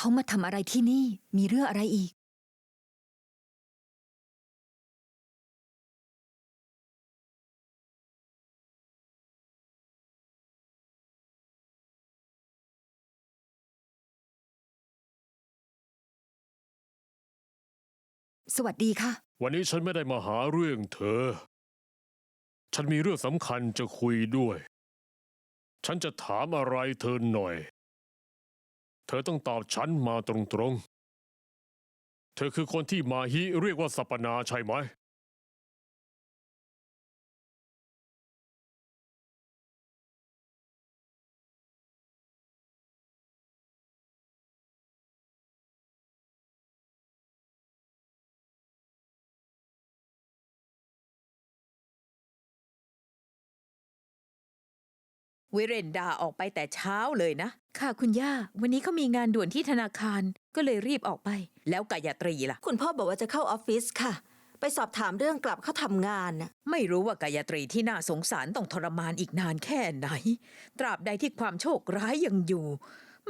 เขามาทำอะไรที่นี่ มีเรื่องอะไรอีก สวัสดีค่ะ วันนี้ฉันไม่ได้มาหาเรื่องเธอ ฉันมีเรื่องสำคัญจะคุยด้วย ฉันจะถามอะไรเธอหน่อย เธอต้องตอบฉันมาตรงๆ เธอคือคนที่มาฮิเรียกว่าสัปปนาใช่ไหม วิเรนดาออกไปแต่เช้าเลยนะ ค่ะคุณย่า วันนี้เขามีงานด่วนที่ธนาคาร ก็เลยรีบออกไป แล้วกายตรีล่ะ คุณพ่อบอกว่าจะเข้าออฟฟิศค่ะ ไปสอบถามเรื่องกลับเข้าทำงานน่ะ ไม่รู้ว่ากายตรีที่น่าสงสารต้องทรมานอีกนานแค่ไหน ตราบใดที่ความโชคร้ายยังอยู่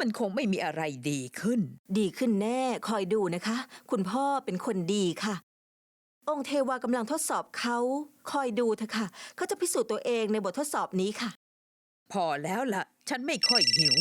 มันคงไม่มีอะไรดีขึ้น ดีขึ้นแน่ คอยดูนะคะ คุณพ่อเป็นคนดีค่ะ องค์เทวากำลังทดสอบเขา คอยดูเถอะค่ะเขาจะพิสูจน์ตัวเองในบททดสอบนี้ค่ะ พอแล้วล่ะ ฉันไม่ค่อยหิว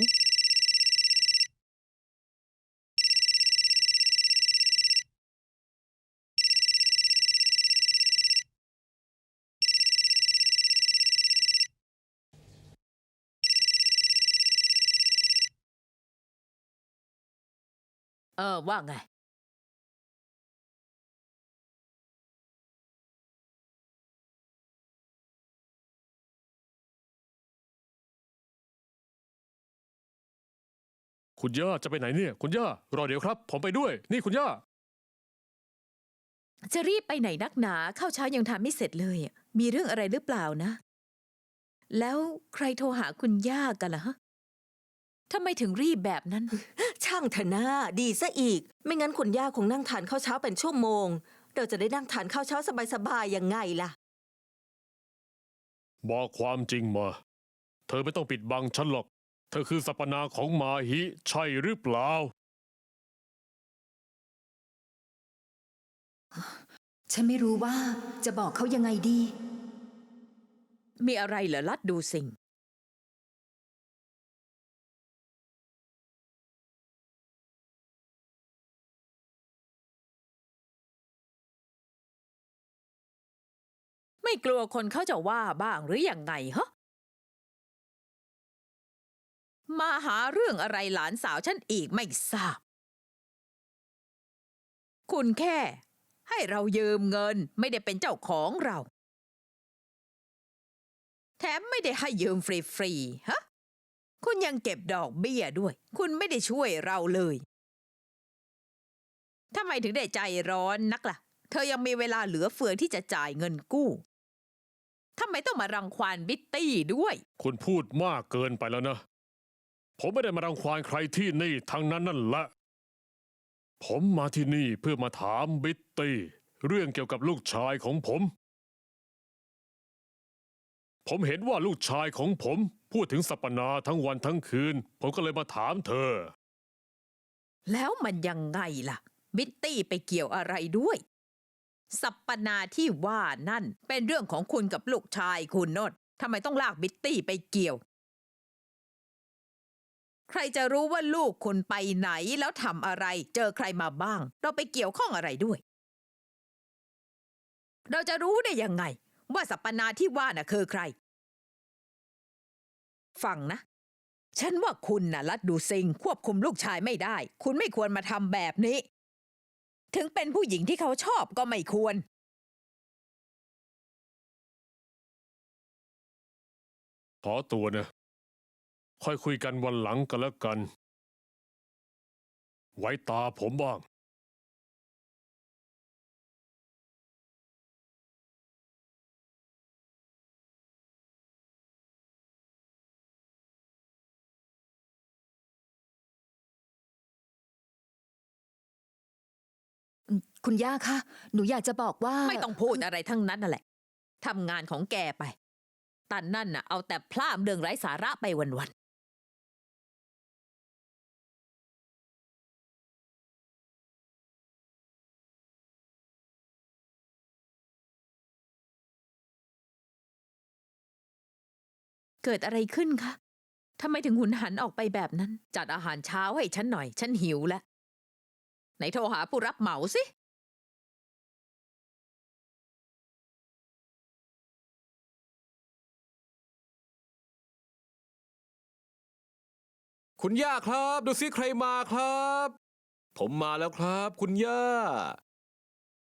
เออว่าไง คุณย่าจะไปไหนเนี่ย คุณย่ารอเดี๋ยวครับ ผมไปด้วย นี่คุณย่าจะรีบไปไหนนักหนาข้าวเช้ายังทำไม่เสร็จเลยอะมีเรื่องอะไรหรือเปล่านะ แล้วใครโทรหาคุณย่ากันล่ะฮะทำไมถึงรีบแบบนั้น ช่างเถอะนะดีซะอีก ไม่งั้นคุณย่าคงนั่งทานข้าวเช้าเป็นชั่วโมง เราจะได้นั่งทานข้าวเช้าสบายๆยังไงล่ะ บอกความจริงมา เธอไม่ต้องปิดบังฉันหรอก เธอคือสัปนาของมาฮิใช่หรือเปล่า ฉันไม่รู้ว่าจะบอกเขายังไงดี มีอะไรเหรอลัดดูสิ่ง ไม่กลัวคนเขาจะว่าบ้างหรืออยังไงฮะ มาหาเรื่องอะไรหลานสาวฉันอีกไม่ทราบ คุณแค่ ให้เรายืมเงินไม่ได้เป็นเจ้าของเรา แถมไม่ได้ให้ยืมฟรีๆฮะ คุณยังเก็บดอกเบี้ยด้วย คุณไม่ได้ช่วยเราเลยทำไมถึงได้ใจร้อนนักล่ะ เธอยังมีเวลาเหลือเฟือที่จะจ่ายเงินกู้ทำไมต้องมารังควานบิตตี้ด้วย คุณพูดมากเกินไปแล้วนะ ผมไม่ได้มารังควานใครที่นี่ทั้งนั้นนั่นแหละ ผมมาที่นี่เพื่อมาถามบิตตี้เรื่องเกี่ยวกับลูกชายของผม ผมเห็นว่าลูกชายของผมพูดถึงสัปปนาทั้งวันทั้งคืน ผมก็เลยมาถามเธอ แล้วมันยังไงล่ะ บิตตี้ไปเกี่ยวอะไรด้วย สัปปนาที่ว่านั่นเป็นเรื่องของคุณกับลูกชายคุณโนดทำไมต้องลากบิตตี้ไปเกี่ยว ใครจะรู้ว่าลูกคุณไปไหนแล้วทำอะไร เจอใครมาบ้าง เราไปเกี่ยวข้องอะไรด้วย เราจะรู้ได้ยังไง ว่าสัปปนาที่ว่าน่ะคือใคร ฟังนะ ฉันว่าคุณน่ะลัดดูซิงควบคุมลูกชายไม่ได้ คุณไม่ควรมาทำแบบนี้ ถึงเป็นผู้หญิงที่เขาชอบก็ไม่ควรขอตัวนะ ค่อยคุยกันวันหลังกันแล้วกัน ไว้ตาผมบ้าง คุณย่าคะ หนูอยากจะบอกว่า ไม่ต้องพูดอะไรทั้งนั้นนั่นแหละทำงานของแกไป ตันนั่นน่ะเอาแต่พล่ามเรื่องไร้สาระไปวัน เกิดอะไรขึ้นคะทำไมถึงหุนหันออกไปแบบนั้น จัดอาหารเช้าให้ฉันหน่อย ฉันหิวแล้วไหนโทรหาผู้รับเหมาสิ คุณย่าครับ ดูซิใครมาครับ ผมมาแล้วครับ คุณย่า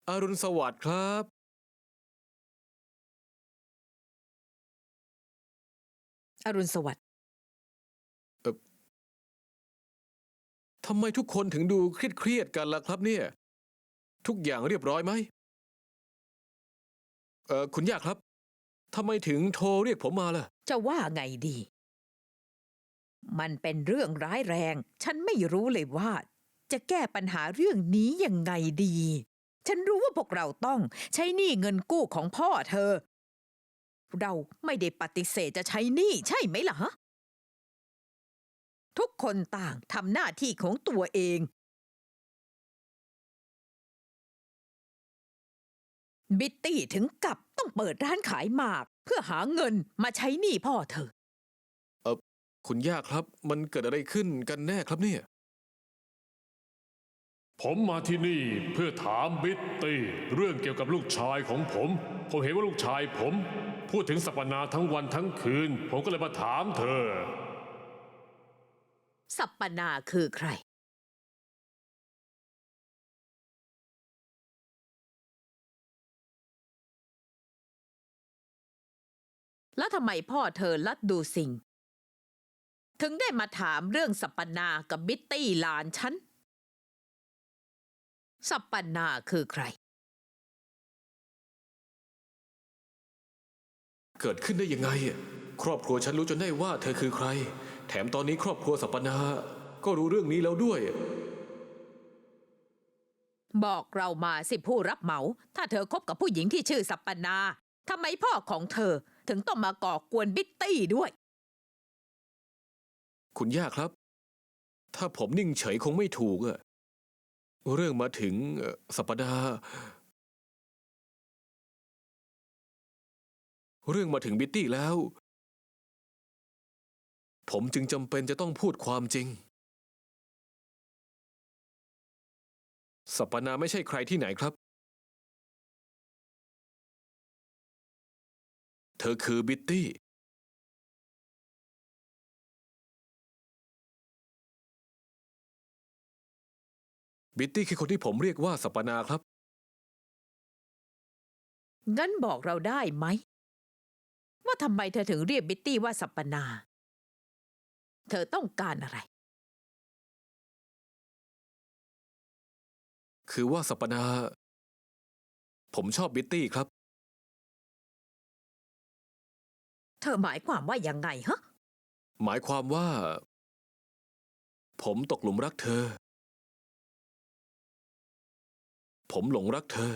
อรุณสวัสดิ์ครับ อรุณสวัสดิ์ทำไมทุกคนถึงดูเครียดๆกันล่ะครับเนี่ย ทุกอย่างเรียบร้อยไหมเออคุณย่าครับทำไมถึงโทรเรียกผมมาล่ะ จะว่าไงดี มันเป็นเรื่องร้ายแรง ฉันไม่รู้เลยว่า จะแก้ปัญหาเรื่องนี้ยังไงดี ฉันรู้ว่าพวกเราต้องใช้หนี้เงินกู้ของพ่อเธอ เราไม่ได้ปฏิเสธจะใช้หนี้ใช่ไหมล่ะฮะทุกคนต่างทำหน้าที่ของตัวเอง บิตตี้ถึงกับต้องเปิดร้านขายหมาก เพื่อหาเงินมาใช้หนี้พ่อเธอ คุณย่าครับ มันเกิดอะไรขึ้นกันแน่ครับเนี่ย ผมมาที่นี่เพื่อถามบิตตี้เรื่องเกี่ยวกับลูกชายของผม ผมเห็นว่าลูกชายผม พูดถึงสัปนาทั้งวันทั้งคืน ผมก็เลยมาถามเธอ สัปปนาคือใคร แล้วทำไมพ่อเธอลัดดูสิ่ง ถึงได้มาถามเรื่องสัปปนากับบิตตี้หลานฉัน สัปปนาคือใคร เกิดขึ้นได้ยังไงอะครอบครัวฉันรู้จนได้ว่าเธอคือใคร แถมตอนนี้ครอบครัวสัปปนาก็รู้เรื่องนี้แล้วด้วย บอกเรามาสิผู้รับเหมา ถ้าเธอคบกับผู้หญิงที่ชื่อสัปปนาทำไมพ่อของเธอถึงต้องมาก่อกวนบิตตี้ด้วย คุณย่าครับ ถ้าผมนิ่งเฉยคงไม่ถูกอะ เรื่องมาถึงสัปดาห์เรื่องมาถึงบิตตี้แล้ว ผมจึงจำเป็นจะต้องพูดความจริง สัปปนาไม่ใช่ใครที่ไหนครับ เธอคือบิตตี้ บิตตี้คือคนที่ผมเรียกว่าสัปปนาครับ งั้นบอกเราได้ไหม ว่าทำไมเธอถึงเรียกบิตตี้ว่าสัปปนา เธอต้องการอะไร คือว่าสัปปนา ผมชอบบิตตี้ครับ เธอหมายความว่ายังไงฮะ หมายความว่า ผมตกหลุมรักเธอ ผมหลงรักเธอ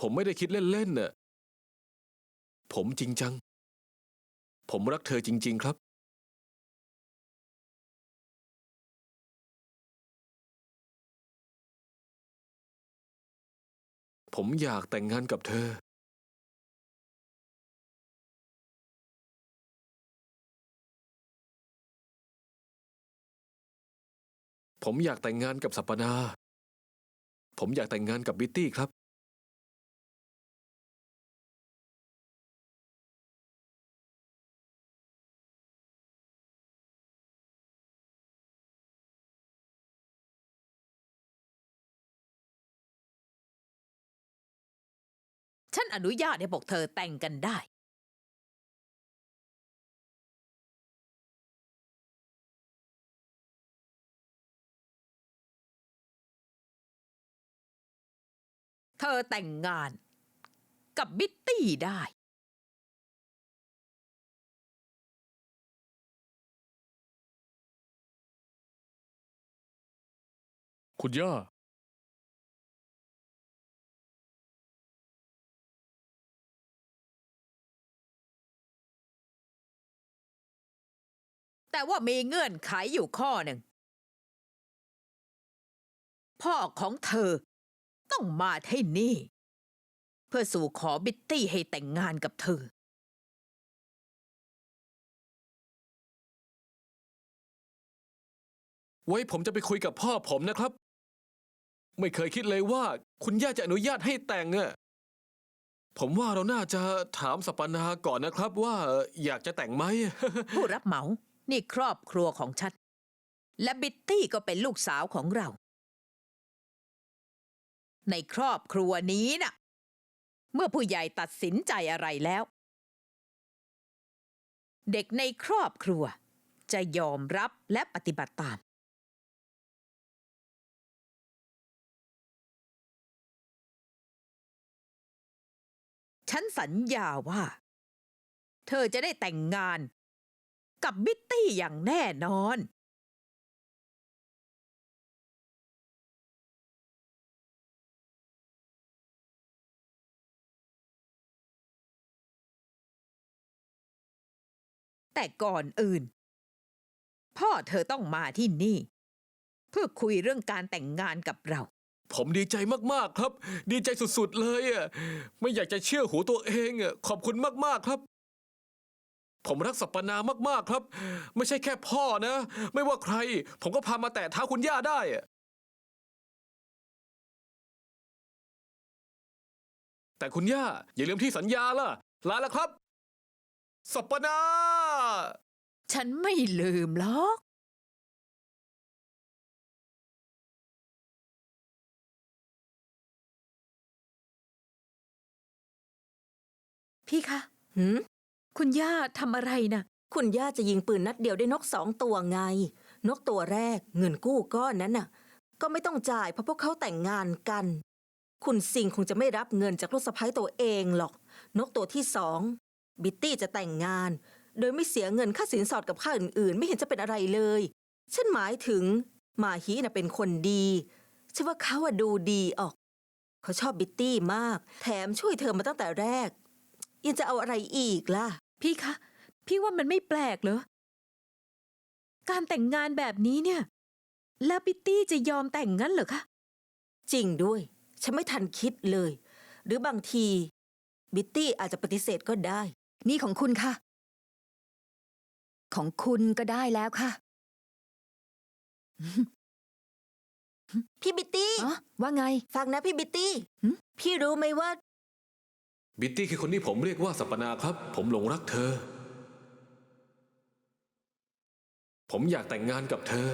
ผมไม่ได้คิดเล่นๆน่ะ ผมจริงจัง ผมรักเธอจริง ๆ ครับ ผมอยากแต่งงานกับเธอ ผมอยากแต่งงานกับสัปปนา ผมอยากแต่งงานกับบิตตี้ครับ ฉันอนุญาตให้พวกเธอแต่งกันได้ ธอแต่งงานกับบิตตี้ได้คุณย่า แต่ว่ามีเงื่อนไขอยู่ข้อหนึ่ง พ่อของเธอ ต้องมาที่นี่พื่อสู่ขอบิตตี้ให้แต่งงานกับเธอ ไว้ผมจะไปคุยกับพ่อผมนะครับ ไม่เคยคิดเลยว่า คุณย่าจะอนุญาตให้แต่งอะผมว่าเราน่าจะถามสัปปนาก่อนนะครับว่าอยากจะแต่งไหม ผู้รับเหมา นี่ครอบครัวของฉัน และบิตตี้ก็เป็นลูกสาวของเรา ในครอบครัวนี้น่ะ เมื่อผู้ใหญ่ตัดสินใจอะไรแล้ว เด็กในครอบครัว จะยอมรับและปฏิบัติตาม ฉันสัญญาว่า เธอจะได้แต่งงาน กับบิตตี้อย่างแน่นอน แต่ก่อนอื่น พ่อเธอต้องมาที่นี่ เพื่อคุยเรื่องการแต่งงานกับเรา ผมดีใจมากๆครับ ดีใจสุดๆเลยอะไม่อยากจะเชื่อหูตัวเองอะขอบคุณมากๆครับ ผมรักสัปปนามากๆครับ ไม่ใช่แค่พ่อนะ ไม่ว่าใคร ผมก็พามาแตะเท้าคุณย่าได้อะแต่คุณย่าอย่าลืมที่สัญญาล่ะลาแล้วครับ สัปปนาฉันไม่ลืมหรอก พี่คะ หืมคุณย่าทำอะไรนะคุณย่าจะยิงปืนนัดเดียวได้นกสองตัวไง นกตัวแรกเงินกู้ก้อนนั้นน่ะ ก็ไม่ต้องจ่ายเพราะพวกเขาแต่งงานกัน คุณสิงห์คงจะไม่รับเงินจากลูกสะใภ้ตัวเองหรอก นกตัวที่สอง บิตตี้จะแต่งงาน โดยไม่เสียเงินค่าสินสอดกับค่าอื่นๆ ไม่เห็นจะเป็นอะไรเลย ฉันหมายถึงมาฮีน่ะเป็นคนดีฉันว่าเขาอะดูดีออก เขาชอบบิตตี้มาก แถมช่วยเธอมาตั้งแต่แรก ยังจะเอาอะไรอีกล่ะ พี่คะ พี่ว่ามันไม่แปลกเหรอ การแต่งงานแบบนี้เนี่ย แล้วปิตตี้จะยอมแต่งงั้นเหรอคะ จริงด้วย ฉันไม่ทันคิดเลย หรือบางที บิตตี้อาจจะปฏิเสธก็ได้ นี่ของคุณค่ะ ของคุณก็ได้แล้วค่ะ พี่บิตตี้ อ๋อว่าไง ฟังนะพี่บิตตี้ หึ พี่รู้ไหมว่า บิตตี้คือคนที่ผมเรียกว่าสัปปนาครับ ผมหลงรักเธอ ผมอยากแต่งงานกับเธอ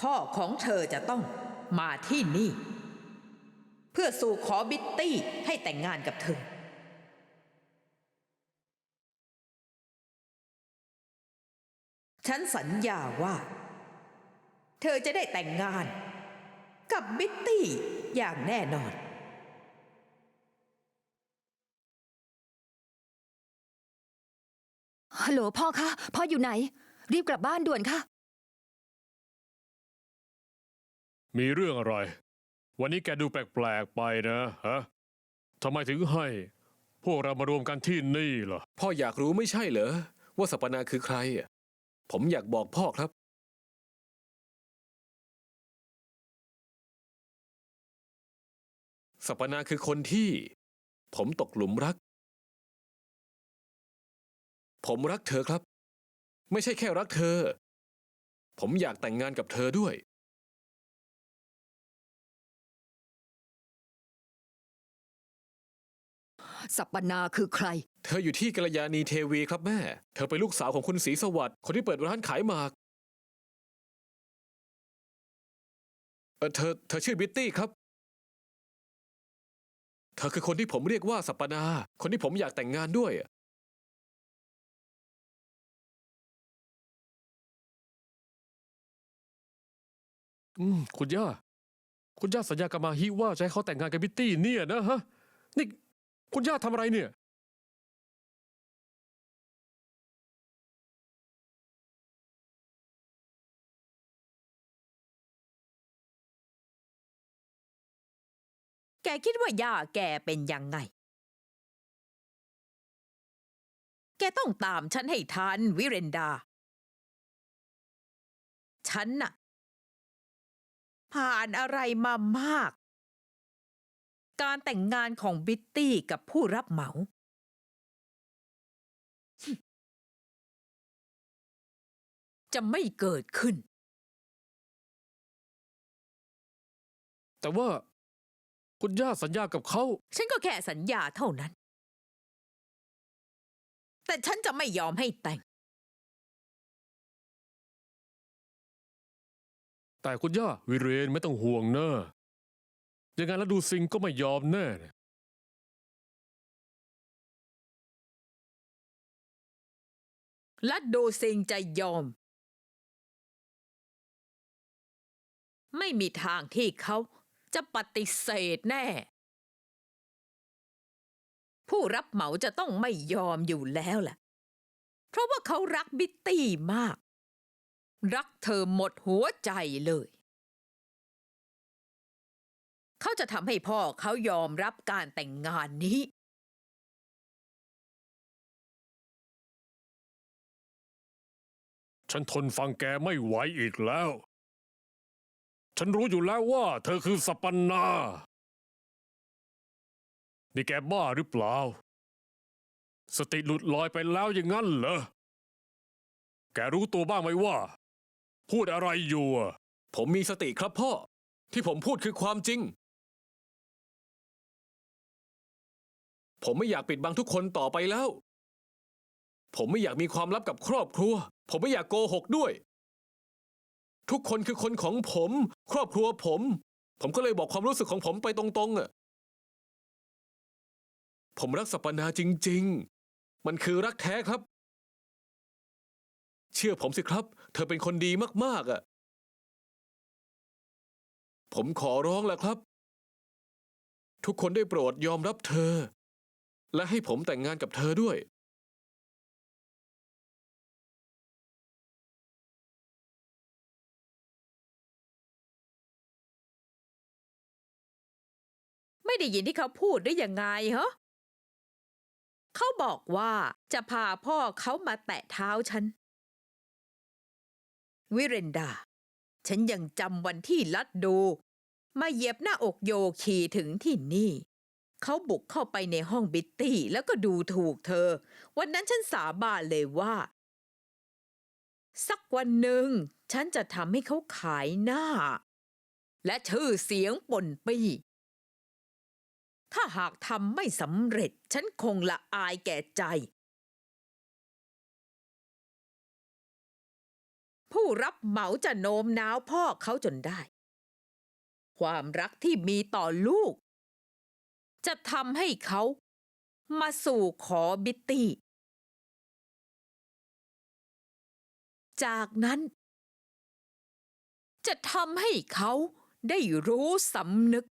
พ่อของเธอจะต้องมาที่นี่ เพื่อสู่ขอบิตตี้ให้แต่งงานกับเธอ ฉันสัญญาว่า เธอจะได้แต่งงาน กับบิตตี้อย่างแน่นอน ฮัลโหลพ่อคะ พ่ออยู่ไหน รีบกลับบ้านด่วนค่ะ มีเรื่องอะไร วันนี้แกดูแปลกๆไปนะฮะทำไมถึงให้ พวกเรามารวมกันที่นี่ล่ะพ่ออยากรู้ไม่ใช่เหรอ ว่าสัปปนาคือใครอะ ผมอยากบอกพ่อครับสัปนาคือคนที่ ผมตกหลุมรัก ผมรักเธอครับ ไม่ใช่แค่รักเธอ ผมอยากแต่งงานกับเธอด้วย สัปนาคือใคร เธออยู่ที่กัลยาณีเทวีครับแม่ เธอเป็นลูกสาวของคุณศรีสวัสดิ์คนที่เปิดร้านขายหมากเออเธอเธอชื่อบิตตี้ครับ เธอคือคนที่ผมเรียกว่าสัปปนา คนที่ผมอยากแต่งงานด้วยอะอืม คุณย่า คุณย่าสัญญากับมาฮิว่าจะให้เขาแต่งงานกับบิตตี้เนี่ยนะฮะ นี่ คุณย่าทำอะไรเนี่ย แกคิดว่าย่าแกเป็นยังไง แกต้องตามฉันให้ทันวิเรนดา ฉันน่ะ ผ่านอะไรมามาก การแต่งงานของบิตตี้กับผู้รับเหมา จะไม่เกิดขึ้น แต่ว่า คุณย่าสัญญากับเขา ฉันก็แค่สัญญาเท่านั้น แต่ฉันจะไม่ยอมให้แต่ง แต่คุณย่าวิเรนไม่ต้องห่วงเนอะยังไงแล้วดูซิงก็ไม่ยอมแน่และโดซิงจะยอม ไม่มีทางที่เขา จะปฏิเสธแน่ ผู้รับเหมาจะต้องไม่ยอมอยู่แล้วล่ะ เพราะว่าเขารักบิตตี้มาก รักเธอหมดหัวใจเลย เขาจะทำให้พ่อเขายอมรับการแต่งงานนี้ฉันทนฟังแกไม่ไหวอีกแล้ว ฉันรู้อยู่แล้วว่า เธอคือสัปปนา นี่แกบ้าหรือเปล่า สติหลุดลอยไปแล้วอย่างนั้นเหรอ แกรู้ตัวบ้างไหมว่า พูดอะไรอยู่อะผมมีสติครับพ่อ ที่ผมพูดคือความจริง ผมไม่อยากปิดบังทุกคนต่อไปแล้ว ผมไม่อยากมีความลับกับครอบครัว ผมไม่อยากโกหกด้วย ทุกคนคือคนของผม ครอบครัวผม ผมก็เลยบอกความรู้สึกของผมไปตรงๆอะผมรักสัปนาจริง ๆ มันคือรักแท้ครับ เชื่อผมสิครับ เธอเป็นคนดีมาก ๆอะผมขอร้องแล้วครับ ทุกคนได้โปรดยอมรับเธอ และให้ผมแต่งงานกับเธอด้วย ไม่ได้ยินที่เขาพูดหรือยังไงเหรอเขาบอกว่าจะพาพ่อเขามาแตะเท้าฉัน วิเรนดา ฉันยังจำวันที่ลัดดู มาเหยียบหน้าอกโยคีถึงที่นี่ เขาบุกเข้าไปในห้องบิตตี้แล้วก็ดูถูกเธอ วันนั้นฉันสาบานเลยว่า สักวันหนึ่ง ฉันจะทำให้เขาขายหน้า และชื่อเสียงป่นปี้ ถ้าหากทำไม่สำเร็จ ฉันคงละอายแก่ใจ ผู้รับเหมาจะโน้มน้าวพ่อเขาจนได้ ความรักที่มีต่อลูก จะทำให้เขามาสู่ขอบิตตี้ จากนั้น จะทำให้เขาได้รู้สำนึก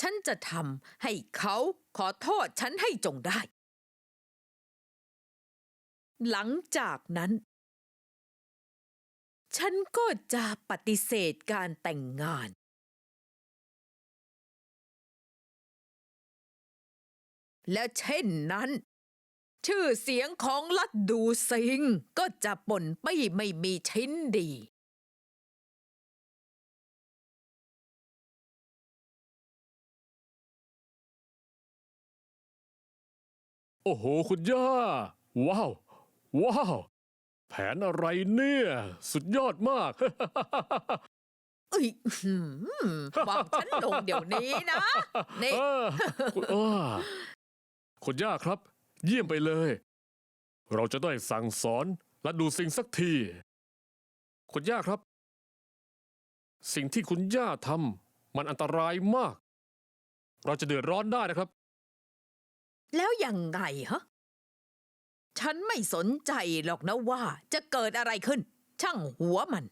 ฉันจะทำให้เขาขอโทษฉันให้จงได้ หลังจากนั้น ฉันก็จะปฏิเสธการแต่งงาน และเช่นนั้น ชื่อเสียงของลัดดูซิงก็จะป่นปี้ไม่มีชิ้นดี โอ้โห คุณย่า ว้าว ว้าว แผนอะไรเนี่ย สุดยอดมาก เอ้ยอื้อหือบอกฉันลงเดี๋ยวนี้นะนี่ เออคุณอ้าคุณย่าครับ เยี่ยมไปเลย เราจะได้สั่งสอนและดูสิ่งสักที คุณย่าครับ สิ่งที่คุณย่าทำมันอันตรายมาก เราจะเดือดร้อนได้นะครับ แล้วยังไงฮะ ฉันไม่สนใจหรอกนะว่าจะเกิดอะไรขึ้น ช่างหัวมัน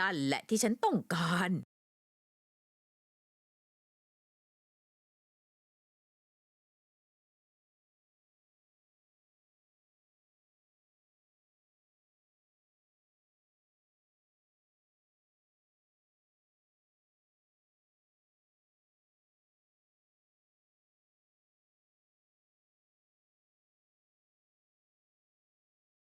นั่นแหละที่ฉันต้องการ